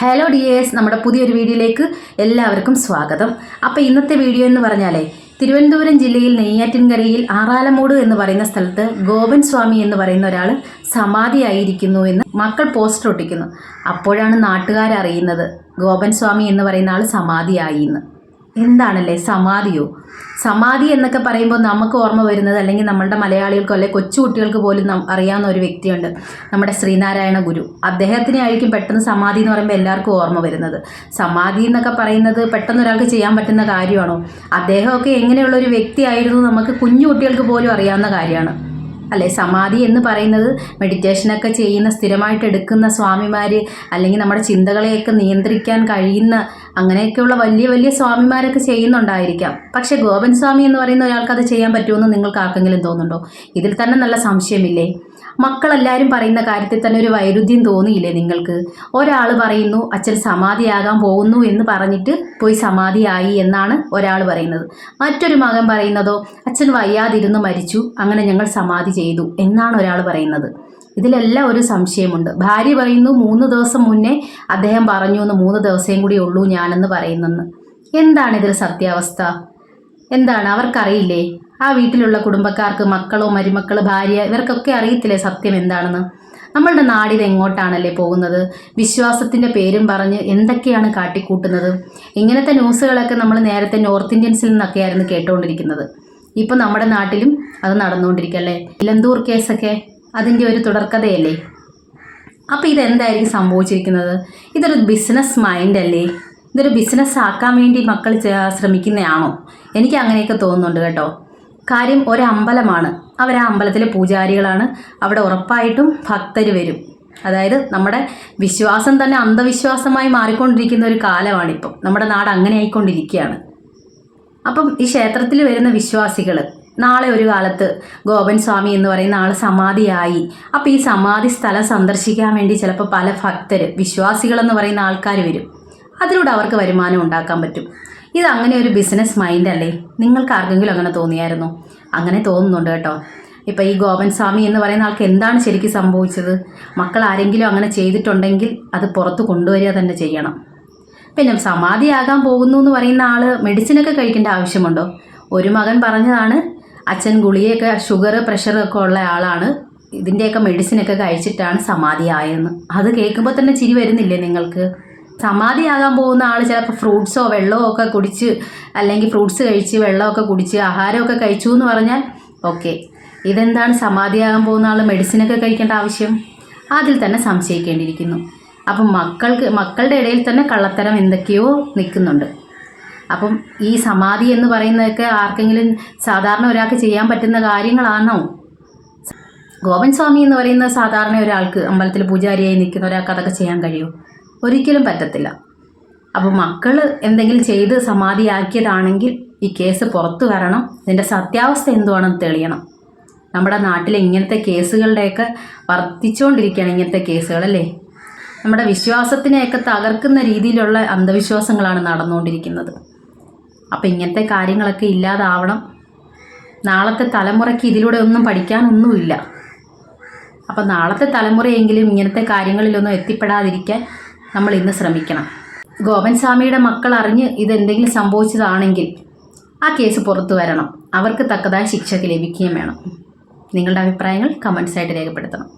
Hello dears നമ്മുടെ പുതിയൊരു വീഡിയോയിലേക്ക് എല്ലാവർക്കും സ്വാഗതം. അപ്പോൾ ഇന്നത്തെ വീഡിയോ എന്ന് പറഞ്ഞാലേ തിരുവനന്തപുരം ജില്ലയിൽ നെയ്യാറ്റിൻകരയിൽ ആറാലമൂട് എന്ന് പറയുന്ന സ്ഥലത്ത് ഗോപൻ സ്വാമി എന്ന് പറയുന്ന ഒരാൾ സമാധിയായിരിക്കുന്നു എന്ന് മക്കൾ പോസ്റ്റർ ഒട്ടിക്കുന്നു. അപ്പോഴാണ് നാട്ടുകാരറിയുന്നത്. ഗോപൻ സ്വാമി എന്ന് പറയുന്ന ആൾ സമാധിയായി എന്ന്. എന്താണല്ലേ സമാധിയോ? സമാധി എന്നൊക്കെ പറയുമ്പോൾ നമുക്ക് ഓർമ്മ വരുന്നത് അല്ലെങ്കിൽ നമ്മളുടെ മലയാളികൾക്കോ അല്ലെങ്കിൽ കൊച്ചുകുട്ടികൾക്ക് പോലും അറിയാവുന്ന ഒരു വ്യക്തിയുണ്ട്. നമ്മുടെ ശ്രീനാരായണ ഗുരു. അദ്ദേഹത്തിനെ ആയിരിക്കും പെട്ടെന്ന് സമാധി എന്ന് പറയുമ്പോൾ എല്ലാവർക്കും ഓർമ്മ വരുന്നത്. സമാധി എന്നൊക്കെ പറയുന്നത് പെട്ടെന്ന് ഒരാൾക്ക് ചെയ്യാൻ പറ്റുന്ന കാര്യമാണോ? അദ്ദേഹമൊക്കെ എങ്ങനെയുള്ള ഒരു വ്യക്തിയായിരുന്നു നമുക്ക് കുഞ്ഞു കുട്ടികൾക്ക് പോലും അറിയാവുന്ന കാര്യമാണ്. അല്ലെ? സമാധി എന്ന് പറയുന്നത് മെഡിറ്റേഷനൊക്കെ ചെയ്യുന്ന സ്ഥിരമായിട്ട് എടുക്കുന്ന സ്വാമിമാർ അല്ലെങ്കിൽ നമ്മുടെ ചിന്തകളെയൊക്കെ നിയന്ത്രിക്കാൻ കഴിയുന്ന അങ്ങനെയൊക്കെയുള്ള വലിയ വലിയ സ്വാമിമാരൊക്കെ ചെയ്യുന്നുണ്ടായിരിക്കാം. പക്ഷെ ഗോപൻ സ്വാമി എന്ന് പറയുന്ന ഒരാൾക്ക് അത് ചെയ്യാൻ പറ്റുമെന്ന് നിങ്ങൾക്ക് ആർക്കെങ്കിലും തോന്നുന്നുണ്ടോ? ഇതിൽ തന്നെ നല്ല സംശയമില്ലേ? മക്കളെല്ലാവരും പറയുന്ന കാര്യത്തിൽ തന്നെ ഒരു വൈരുദ്ധ്യം തോന്നിയില്ലേ നിങ്ങൾക്ക്? ഒരാൾ പറയുന്നു അച്ഛൻ സമാധിയാകാൻ പോകുന്നു എന്ന് പറഞ്ഞിട്ട് പോയി സമാധിയായി എന്നാണ് ഒരാൾ പറയുന്നത്. മറ്റൊരു മകൻ പറയുന്നതോ അച്ഛൻ വയ്യാതിരുന്ന് മരിച്ചു അങ്ങനെ ഞങ്ങൾ സമാധി ചെയ്തു എന്നാണ് ഒരാൾ പറയുന്നത്. ഇതിലെല്ലാം ഒരു സംശയമുണ്ട്. ഭാര്യ പറയുന്നു മൂന്ന് ദിവസം മുന്നേ അദ്ദേഹം പറഞ്ഞു എന്ന് മൂന്ന് ദിവസം കൂടി ഉള്ളൂ ഞാനെന്ന് പറയുന്നെന്ന്. എന്താണ് ഇതിൽ സത്യാവസ്ഥ? എന്താണ്? അവർക്കറിയില്ലേ? ആ വീട്ടിലുള്ള കുടുംബക്കാർക്ക് മക്കളോ മരുമക്കളോ ഭാര്യ ഇവർക്കൊക്കെ അറിയത്തില്ലേ സത്യം എന്താണെന്ന്? നമ്മളുടെ നാടിത് എങ്ങോട്ടാണല്ലേ പോകുന്നത്? വിശ്വാസത്തിന്റെ പേരും പറഞ്ഞ് എന്തൊക്കെയാണ് കാട്ടിക്കൂട്ടുന്നത്? ഇങ്ങനത്തെ ന്യൂസുകളൊക്കെ നമ്മൾ നേരത്തെ നോർത്ത് ഇന്ത്യൻസിൽ നിന്നൊക്കെയായിരുന്നു കേട്ടുകൊണ്ടിരിക്കുന്നത് ഇപ്പോൾ നമ്മുടെ നാട്ടിലും അത് നടന്നുകൊണ്ടിരിക്കല്ലേ ഇലന്തൂർ കേസൊക്കെ അതിന്റെ ഒരു തുടർക്കഥയല്ലേ? അപ്പോൾ ഇതെന്തായിരിക്കും സംഭവിച്ചിരിക്കുന്നത്? ഇതൊരു ബിസിനസ് മൈൻഡ് അല്ലേ? ഇതൊരു ബിസിനസ് ആക്കാൻ വേണ്ടി മക്കൾ ശ്രമിക്കുന്നതാണോ? എനിക്ക് അങ്ങനെയൊക്കെ തോന്നുന്നുണ്ട് കേട്ടോ. കാര്യം ഒരമ്പലമാണ്. അവർ ആ അമ്പലത്തിലെ പൂജാരികളാണ്. അവിടെ ഉറപ്പായിട്ടും ഭക്തർ വരും. അതായത് നമ്മുടെ വിശ്വാസം തന്നെ അന്ധവിശ്വാസമായി മാറിക്കൊണ്ടിരിക്കുന്ന ഒരു കാലമാണിപ്പം. നമ്മുടെ നാട് അങ്ങനെ ആയിക്കൊണ്ടിരിക്കുകയാണ്. അപ്പം ഈ ക്ഷേത്രത്തിൽ വരുന്ന വിശ്വാസികൾ നാളെ ഒരു കാലത്ത് ഗോപൻ സ്വാമി എന്ന് പറയുന്ന ആൾ സമാധിയായി. അപ്പോൾ ഈ സമാധി സ്ഥലം സന്ദർശിക്കാൻ വേണ്ടി ചിലപ്പോൾ പല ഭക്തർ വിശ്വാസികളെന്ന് പറയുന്ന ആൾക്കാർ വരും. അതിലൂടെ അവർക്ക് വരുമാനം ഉണ്ടാക്കാൻ പറ്റും. ഇത് അങ്ങനെ ഒരു ബിസിനസ് മൈൻഡ് അല്ലേ? നിങ്ങൾക്ക് ആർക്കെങ്കിലും അങ്ങനെ തോന്നിയായിരുന്നു? അങ്ങനെ തോന്നുന്നുണ്ട് കേട്ടോ. ഇപ്പം ഈ ഗോപൻ സ്വാമി എന്ന് പറയുന്ന ആൾക്ക് എന്താണ് ശരിക്കും സംഭവിച്ചത്? മക്കൾ ആരെങ്കിലും അങ്ങനെ ചെയ്തിട്ടുണ്ടെങ്കിൽ അത് പുറത്ത് കൊണ്ടുവരിക തന്നെ ചെയ്യണം. പിന്നെ സമാധിയാകാൻ പോകുന്നു എന്ന് പറയുന്ന ആൾ മെഡിസിനൊക്കെ കഴിക്കേണ്ട ആവശ്യമുണ്ടോ? ഒരു മകൻ പറഞ്ഞതാണ് അച്ഛൻ ഗുളിയൊക്കെ ഷുഗർ പ്രഷറൊക്കെ ഉള്ള ആളാണ് ഇതിന്റെയൊക്കെ മെഡിസിനൊക്കെ കഴിച്ചിട്ടാണ് സമാധിയായെന്ന്. അത് കേൾക്കുമ്പോൾ തന്നെ ചിരി വരുന്നില്ലേ നിങ്ങൾക്ക്? സമാധിയാകാൻ പോകുന്ന ആൾ ചിലപ്പോൾ ഫ്രൂട്ട്സോ വെള്ളമോ ഒക്കെ കുടിച്ച് അല്ലെങ്കിൽ ഫ്രൂട്ട്സ് കഴിച്ച് വെള്ളമൊക്കെ കുടിച്ച് ആഹാരമൊക്കെ കഴിച്ചു എന്ന് പറഞ്ഞാൽ ഓക്കെ ഇതെന്താണ് സമാധിയാകാൻ പോകുന്ന ആൾ മെഡിസിനൊക്കെ കഴിക്കേണ്ട ആവശ്യം? അതിൽ തന്നെ സംശയിക്കേണ്ടിയിരിക്കുന്നു. അപ്പം മക്കൾക്ക് മക്കളുടെ ഇടയിൽ തന്നെ കള്ളത്തരം എന്തൊക്കെയോ നിൽക്കുന്നുണ്ട്. അപ്പം ഈ സമാധി എന്ന് പറയുന്നതൊക്കെ ആർക്കെങ്കിലും സാധാരണ ഒരാൾക്ക് ചെയ്യാൻ പറ്റുന്ന കാര്യങ്ങളാണോ? ഗോപൻ സ്വാമി എന്ന് പറയുന്ന സാധാരണ ഒരാൾക്ക് അമ്പലത്തിൽ പൂജാരിയായി നിൽക്കുന്ന ഒരാൾക്ക് അതൊക്കെ ചെയ്യാൻ കഴിയുമോ ഒരിക്കലും പറ്റത്തില്ല. അപ്പോൾ മക്കൾ എന്തെങ്കിലും ചെയ്ത് സമാധിയാക്കിയതാണെങ്കിൽ ഈ കേസ് പുറത്തു വരണം. ഇതിന്റെ സത്യാവസ്ഥ എന്തുവാണെന്ന് തെളിയണം. നമ്മുടെ നാട്ടിൽ ഇങ്ങനത്തെ കേസുകളുടെയൊക്കെ വർദ്ധിച്ചുകൊണ്ടിരിക്കുകയാണ് ഇങ്ങനത്തെ കേസുകളല്ലേ? നമ്മുടെ വിശ്വാസത്തിനെയൊക്കെ തകർക്കുന്ന രീതിയിലുള്ള അന്ധവിശ്വാസങ്ങളാണ് നടന്നുകൊണ്ടിരിക്കുന്നത്. അപ്പോൾ ഇങ്ങനത്തെ കാര്യങ്ങളൊക്കെ ഇല്ലാതാവണം. നാളത്തെ തലമുറയ്ക്ക് ഇതിലൂടെ ഒന്നും പഠിക്കാനൊന്നുമില്ല. അപ്പം നാളത്തെ തലമുറയെങ്കിലും ഇങ്ങനത്തെ കാര്യങ്ങളിലൊന്നും എത്തിപ്പെടാതിരിക്കാൻ നമ്മൾ ഇന്ന് ശ്രമിക്കണം. ഗോപൻ സ്വാമിയുടെ മക്കൾ അറിഞ്ഞ് ഇതെന്തെങ്കിലും സംഭവിച്ചതാണെങ്കിൽ ആ കേസ് പുറത്തു വരണം. അവർക്ക് തക്കതായ ശിക്ഷ ലഭിക്കുകയും വേണം. നിങ്ങളുടെ അഭിപ്രായങ്ങൾ കമൻസായിട്ട് രേഖപ്പെടുത്തണം.